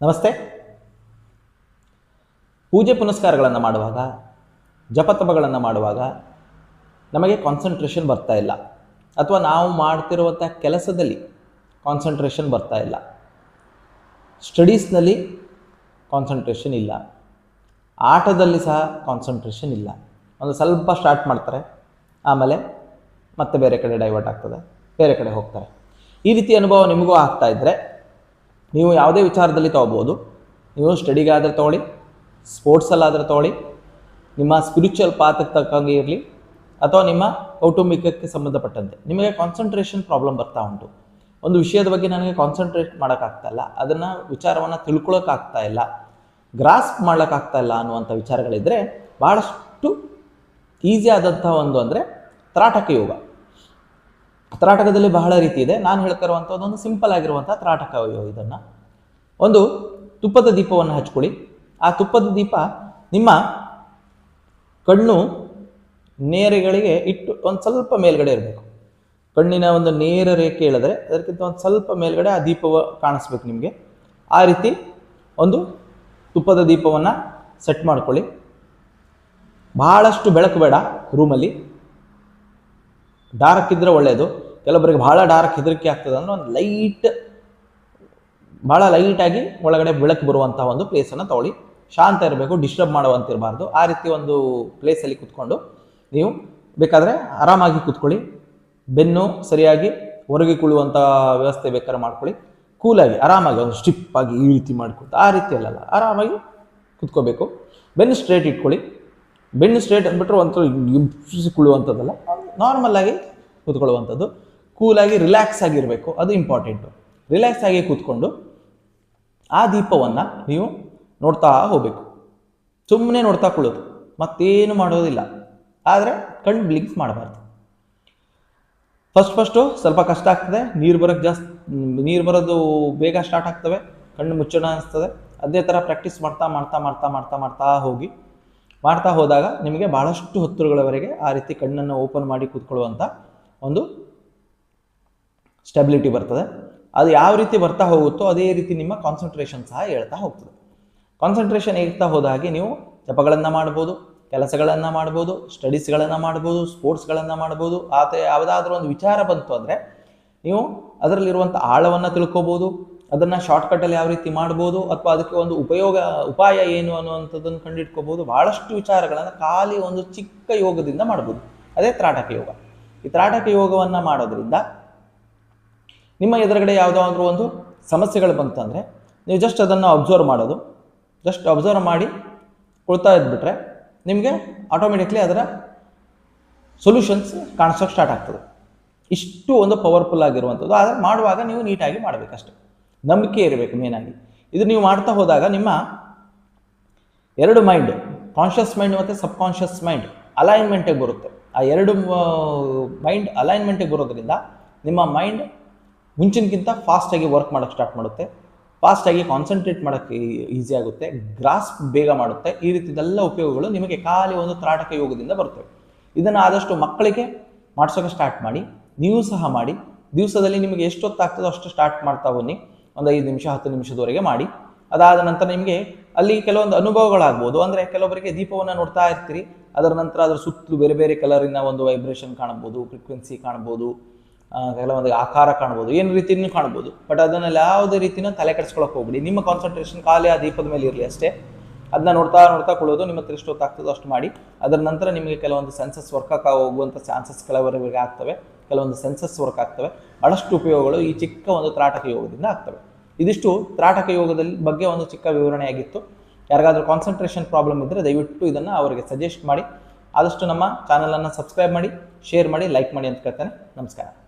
ನಮಸ್ತೆ. ಪೂಜೆ ಪುನಸ್ಕಾರಗಳನ್ನು ಮಾಡುವಾಗ, ಜಪತಪಗಳನ್ನು ಮಾಡುವಾಗ ನಮಗೆ ಕಾನ್ಸಂಟ್ರೇಷನ್ ಬರ್ತಾ ಇಲ್ಲ. ಅಥವಾ ನಾವು ಮಾಡ್ತಿರುವಂಥ ಕೆಲಸದಲ್ಲಿ ಕಾನ್ಸಂಟ್ರೇಷನ್ ಬರ್ತಾ ಇಲ್ಲ. ಸ್ಟಡೀಸ್ನಲ್ಲಿ ಕಾನ್ಸಂಟ್ರೇಷನ್ ಇಲ್ಲ. ಆಟದಲ್ಲಿ ಸಹ ಕಾನ್ಸಂಟ್ರೇಷನ್ ಇಲ್ಲ. ಒಂದು ಸ್ವಲ್ಪ ಸ್ಟಾರ್ಟ್ ಮಾಡ್ತಾರೆ, ಆಮೇಲೆ ಮತ್ತೆ ಬೇರೆ ಕಡೆ ಡೈವರ್ಟ್ ಆಗ್ತದೆ, ಬೇರೆ ಕಡೆ ಹೋಗ್ತಾರೆ. ಈ ರೀತಿ ಅನುಭವ ನಿಮಗೂ ಆಗ್ತಾ ಇದ್ದರೆ ನೀವು ಯಾವುದೇ ವಿಚಾರದಲ್ಲಿ ತೊಗೋಬೋದು. ನೀವು ಸ್ಟಡಿಗಾದರೆ ತೊಗೊಳ್ಳಿ, ಸ್ಪೋರ್ಟ್ಸಲ್ಲಾದರೆ ತೊಗೊಳ್ಳಿ, ನಿಮ್ಮ ಸ್ಪಿರಿಚುವಲ್ ಪಾತಕ್ಕೆ ತಕ್ಕಂಗೆ ಇರಲಿ, ಅಥವಾ ನಿಮ್ಮ ಕೌಟುಂಬಿಕಕ್ಕೆ ಸಂಬಂಧಪಟ್ಟಂತೆ. ನಿಮಗೆ ಕಾನ್ಸಂಟ್ರೇಷನ್ ಪ್ರಾಬ್ಲಮ್ ಬರ್ತಾ ಉಂಟು. ಒಂದು ವಿಷಯದ ಬಗ್ಗೆ ನನಗೆ ಕಾನ್ಸಂಟ್ರೇಟ್ ಮಾಡೋಕ್ಕಾಗ್ತಾ ಇಲ್ಲ ಅದನ್ನು ವಿಚಾರವನ್ನು ತಿಳ್ಕೊಳ್ಳೋಕ್ಕಾಗ್ತಾ ಇಲ್ಲ. ಗ್ರಾಸ್ಪ್ ಮಾಡೋಕ್ಕಾಗ್ತಾ ಇಲ್ಲ ಅನ್ನುವಂಥ ವಿಚಾರಗಳಿದ್ದರೆ ಭಾಳಷ್ಟು ಈಸಿ ಆದಂಥ ಒಂದು ಅಂದರೆ ತ್ರಾಟಕ ಯೋಗ. ತ್ರಾಟಕದಲ್ಲಿ ಬಹಳ ರೀತಿ ಇದೆ. ನಾನು ಹೇಳ್ತಾ ಇರುವಂಥದ್ದು ಒಂದು ಸಿಂಪಲ್ ಆಗಿರುವಂಥ ತ್ರಾಟಕ ಯೋಗ ಇದನ್ನು. ಒಂದು ತುಪ್ಪದ ದೀಪವನ್ನು ಹಚ್ಕೊಳ್ಳಿ. ಆ ತುಪ್ಪದ ದೀಪ ನಿಮ್ಮ ಕಣ್ಣು ನೇರೆಗಳಿಗೆ ಇಟ್ಟು ಒಂದು ಸ್ವಲ್ಪ ಮೇಲ್ಗಡೆ ಇರಬೇಕು. ಕಣ್ಣಿನ ಒಂದು ನೇರ ರೇಖೆ ಹೇಳಿದ್ರೆ ಅದಕ್ಕಿಂತ ಒಂದು ಸ್ವಲ್ಪ ಮೇಲ್ಗಡೆ ಆ ದೀಪವ ಕಾಣಿಸ್ಬೇಕು ನಿಮಗೆ. ಆ ರೀತಿ ಒಂದು ತುಪ್ಪದ ದೀಪವನ್ನು ಸೆಟ್ ಮಾಡ್ಕೊಳ್ಳಿ. ಬಹಳಷ್ಟು ಬೆಳಕು ಬೇಡ ರೂಮಲ್ಲಿ ಡಾರ್ಕ್ ಇದ್ದರೆ ಒಳ್ಳೆಯದು ಕೆಲವೊಬ್ಬರಿಗೆ ಭಾಳ ಡಾರ್ಕ್ ಹೆದರಿಕೆ ಆಗ್ತದೆ ಅಂದ್ರೆ ಒಂದು ಲೈಟ್ ಭಾಳ ಲೈಟಾಗಿ ಒಳಗಡೆ ಬೆಳಕು ಬರುವಂಥ ಒಂದು ಪ್ಲೇಸನ್ನು ತಗೊಳ್ಳಿ. ಶಾಂತ ಇರಬೇಕು ಡಿಸ್ಟರ್ಬ್ ಮಾಡುವಂತಿರಬಾರ್ದು. ಆ ರೀತಿ ಒಂದು ಪ್ಲೇಸಲ್ಲಿ ಕೂತ್ಕೊಂಡು ನೀವು ಬೇಕಾದರೆ ಆರಾಮಾಗಿ ಕೂತ್ಕೊಳ್ಳಿ. ಬೆನ್ನು ಸರಿಯಾಗಿ ಹೊರಗೆ ಕುಳುವಂಥ ವ್ಯವಸ್ಥೆ ಬೇಕಾದ್ರೆ ಮಾಡ್ಕೊಳ್ಳಿ. ಕೂಲಾಗಿ ಆರಾಮಾಗಿ ಒಂದು ಸ್ಟಿಪ್ ಆಗಿ ಈ ರೀತಿ ಮಾಡ್ಕೊತ ಆ ರೀತಿ ಅಲ್ಲಲ್ಲ, ಆರಾಮಾಗಿ ಕೂತ್ಕೋಬೇಕು. ಬೆನ್ನು ಸ್ಟ್ರೇಟ್ ಇಟ್ಕೊಳ್ಳಿ. ಬೆನ್ನು ಸ್ಟ್ರೇಟ್ ಅಂದ್ಬಿಟ್ರೆ ಒಂಥರ ಇಬ್ಬಿಸಿ ನಾರ್ಮಲ್ಲಾಗಿ ಕೂತ್ಕೊಳ್ಳುವಂಥದ್ದು. ಕೂಲಾಗಿ ರಿಲ್ಯಾಕ್ಸ್ ಆಗಿರಬೇಕು, ಅದು ಇಂಪಾರ್ಟೆಂಟು ರಿಲ್ಯಾಕ್ಸ್ ಆಗಿ ಕೂತ್ಕೊಂಡು ಆ ದೀಪವನ್ನು ನೀವು ನೋಡ್ತಾ ಹೋಗಬೇಕು. ಸುಮ್ಮನೆ ನೋಡ್ತಾ ಕುಳೋದು ಮತ್ತೇನು ಮಾಡೋದಿಲ್ಲ. ಆದರೆ ಕಣ್ಣು ಬ್ಲಿಂಕ್ ಮಾಡಬಾರ್ದು. ಫಸ್ಟ್ ಫಸ್ಟು ಸ್ವಲ್ಪ ಕಷ್ಟ ಆಗ್ತದೆ. ನೀರು ಬರೋಕ್ಕೆ ಜಾಸ್ತಿ ನೀರು ಬರೋದು ಬೇಗ ಸ್ಟಾರ್ಟ್ ಆಗ್ತವೆ. ಕಣ್ಣು ಮುಚ್ಚೋಣ ಅನಿಸ್ತದೆ. ಅದೇ ಥರ ಪ್ರಾಕ್ಟೀಸ್ ಮಾಡ್ತಾ ಮಾಡ್ತಾ ಮಾಡ್ತಾ ಮಾಡ್ತಾ ಮಾಡ್ತಾ ಹೋಗಿ. ಮಾಡ್ತಾ ಹೋದಾಗ ನಿಮಗೆ ಭಾಳಷ್ಟು ಹೊತ್ತುಗಳವರೆಗೆ ಆ ರೀತಿ ಕಣ್ಣನ್ನು ಓಪನ್ ಮಾಡಿ ಕೂತ್ಕೊಳ್ಳುವಂಥ ಒಂದು ಸ್ಟೆಬಿಲಿಟಿ ಬರ್ತದೆ. ಅದು ಯಾವ ರೀತಿ ಬರ್ತಾ ಹೋಗುತ್ತೋ ಅದೇ ರೀತಿ ನಿಮ್ಮ ಕಾನ್ಸಂಟ್ರೇಷನ್ ಸಹ ಹೇಳ್ತಾ ಹೋಗ್ತದೆ. ಕಾನ್ಸಂಟ್ರೇಷನ್ ಹೇಳ್ತಾ ಹೋದ ಹಾಗೆ ನೀವು ಜಪಗಳನ್ನು ಮಾಡ್ಬೋದು, ಕೆಲಸಗಳನ್ನು ಮಾಡ್ಬೋದು ಸ್ಟಡೀಸ್ಗಳನ್ನು ಮಾಡ್ಬೋದು ಸ್ಪೋರ್ಟ್ಸ್ಗಳನ್ನು ಮಾಡ್ಬೋದು ಆತ ಯಾವುದಾದ್ರೂ ಒಂದು ವಿಚಾರ ಬಂತು ಅಂದರೆ ನೀವು ಅದರಲ್ಲಿರುವಂಥ ಆಳವನ್ನು ತಿಳ್ಕೊಬೋದು, ಅದನ್ನು ಶಾರ್ಟ್ಕಟ್ಟಲ್ಲಿ ಯಾವ ರೀತಿ ಮಾಡ್ಬೋದು, ಅಥವಾ ಅದಕ್ಕೆ ಒಂದು ಉಪಯೋಗ, ಉಪಾಯ ಏನು ಅನ್ನುವಂಥದ್ದನ್ನು ಕಂಡಿಡ್ಕೋಬೋದು ಭಾಳಷ್ಟು ವಿಚಾರಗಳನ್ನು ಖಾಲಿ ಒಂದು ಚಿಕ್ಕ ಯೋಗದಿಂದ ಮಾಡ್ಬೋದು. ಅದೇ ತ್ರಾಟಕ ಯೋಗ. ಈ ತ್ರಾಟಕ ಯೋಗವನ್ನು ಮಾಡೋದ್ರಿಂದ ನಿಮ್ಮ ಎದುರುಗಡೆ ಯಾವುದಾದ್ರೂ ಒಂದು ಸಮಸ್ಯೆಗಳು ಬಂತಂದರೆ ನೀವು ಜಸ್ಟ್ ಅದನ್ನು ಅಬ್ಸರ್ವ್ ಮಾಡೋದು. ಜಸ್ಟ್ ಅಬ್ಸರ್ವ್ ಮಾಡಿ ಕೊಳ್ತಾ ಇದ್ಬಿಟ್ರೆ ನಿಮಗೆ ಆಟೋಮೆಟಿಕ್ಲಿ ಅದರ ಸೊಲ್ಯೂಷನ್ಸ್ ಕಾಣಿಸೋಕೆ ಸ್ಟಾರ್ಟ್ ಆಗ್ತದೆ. ಇಷ್ಟು ಒಂದು ಪವರ್ಫುಲ್ ಆಗಿರುವಂಥದ್ದು. ಆದರೆ ಮಾಡುವಾಗ ನೀವು ನೀಟಾಗಿ ಮಾಡಬೇಕಷ್ಟೆ. ನಂಬಿಕೆ ಇರಬೇಕು ಮೇನಾಗಿ ಇದು ನೀವು ಮಾಡ್ತಾ ಹೋದಾಗ ನಿಮ್ಮ ಎರಡು ಮೈಂಡ್ ಕಾನ್ಷಿಯಸ್ ಮೈಂಡ್ ಮತ್ತು ಸಬ್ ಕಾನ್ಷಿಯಸ್ ಮೈಂಡ್ ಅಲೈನ್ಮೆಂಟಿಗೆ ಬರುತ್ತೆ. ಆ ಎರಡು ಮೈಂಡ್ ಅಲೈನ್ಮೆಂಟಿಗೆ ಬರೋದ್ರಿಂದ ನಿಮ್ಮ ಮೈಂಡ್ ಮುಂಚಿನಕ್ಕಿಂತ ಫಾಸ್ಟಾಗಿ ವರ್ಕ್ ಮಾಡೋಕ್ಕೆ ಸ್ಟಾರ್ಟ್ ಮಾಡುತ್ತೆ. ಫಾಸ್ಟಾಗಿ ಕಾನ್ಸಂಟ್ರೇಟ್ ಮಾಡೋಕ್ಕೆ ಈಸಿ ಆಗುತ್ತೆ. ಗ್ರಾಸ್ಪ್ ಬೇಗ ಮಾಡುತ್ತೆ. ಈ ರೀತಿದೆಲ್ಲ ಉಪಯೋಗಗಳು ನಿಮಗೆ ಖಾಲಿ ಒಂದು ತ್ರಾಟಕ ಯೋಗದಿಂದ ಬರ್ತವೆ ಇದನ್ನು ಆದಷ್ಟು ಮಕ್ಕಳಿಗೆ ಮಾಡಿಸೋಕೆ ಸ್ಟಾರ್ಟ್ ಮಾಡಿ, ನೀವು ಸಹ ಮಾಡಿ, ದಿವಸದಲ್ಲಿ ನಿಮಗೆ ಎಷ್ಟೊತ್ತಾಗ್ತದೋ ಅಷ್ಟು ಸ್ಟಾರ್ಟ್ ಮಾಡ್ತಾ ಬನ್ನಿ. ಒಂದು ಐದು ನಿಮಿಷ, ಹತ್ತು ನಿಮಿಷದವರೆಗೆ ಮಾಡಿ. ಅದಾದ ನಂತರ ನಿಮಗೆ ಅಲ್ಲಿ ಕೆಲವೊಂದು ಅನುಭವಗಳಾಗ್ಬೋದು. ಅಂದರೆ ಕೆಲವೊಬ್ಬರಿಗೆ ದೀಪವನ್ನು ನೋಡ್ತಾ ಇರ್ತೀರಿ. ಅದರ ನಂತರ ಅದರ ಸುತ್ತಲೂ ಬೇರೆ ಬೇರೆ ಕಲರಿನ ಒಂದು ವೈಬ್ರೇಷನ್ ಕಾಣ್ಬೋದು ಫ್ರೀಕ್ವೆನ್ಸಿ ಕಾಣ್ಬೋದು ಕೆಲವೊಂದು ಆಕಾರ ಕಾಣ್ಬೋದು. ಏನು ರೀತಿಯೂ ಕಾಣ್ಬೋದು. ಬಟ್ ಅದನ್ನೆಲ್ಲ ಯಾವುದೇ ರೀತಿನ ತಲೆ ಕೆಡಿಸ್ಕೊಳಕ್ಕೆ ಹೋಗ್ಬಿಡಿ. ನಿಮ್ಮ ಕಾನ್ಸಂಟ್ರೇಷನ್ ಖಾಲಿ ಆ ದೀಪದ ಮೇಲೆ ಇರಲಿ ಅಷ್ಟೇ. ಅದನ್ನ ನೋಡ್ತಾ ನೋಡ್ತಾ ಕೊಳ್ಳೋದು ನಿಮ್ಮ ಹತ್ರ ಎಷ್ಟು ಹೊತ್ತಾಗ್ತದೋ ಅಷ್ಟು ಮಾಡಿ. ಅದರ ನಂತರ ನಿಮಗೆ ಕೆಲವೊಂದು ಸೆನ್ಸಸ್ ವರ್ಕ್ ಹೋಗುವಂಥ ಚಾನ್ಸಸ್ ಕೆಲವರಿಗೆ ಆಗ್ತವೆ. ಕೆಲವೊಂದು ಸೆನ್ಸಸ್ ವರ್ಕ್ ಆಗ್ತವೆ. ಭಾಳಷ್ಟು ಉಪಯೋಗಗಳು ಈ ಚಿಕ್ಕ ಒಂದು ತ್ರಾಟಕ ಯೋಗದಿಂದ ಆಗ್ತವೆ. ಇದಿಷ್ಟು ತ್ರಾಟಕ ಯೋಗದಲ್ಲಿ ಬಗ್ಗೆ ಒಂದು ಚಿಕ್ಕ ವಿವರಣೆಯಾಗಿತ್ತು ಯಾರಿಗಾದರೂ ಕಾನ್ಸಂಟ್ರೇಷನ್ ಪ್ರಾಬ್ಲಮ್ ಇದ್ದರೆ ದಯವಿಟ್ಟು ಇದನ್ನು ಅವರಿಗೆ ಸಜೆಸ್ಟ್ ಮಾಡಿ. ಆದಷ್ಟು ನಮ್ಮ ಚಾನಲನ್ನು ಸಬ್ಸ್ಕ್ರೈಬ್ ಮಾಡಿ ಶೇರ್ ಮಾಡಿ ಲೈಕ್ ಮಾಡಿ ಅಂತ ಕೇಳ್ತೇನೆ. ನಮಸ್ಕಾರ.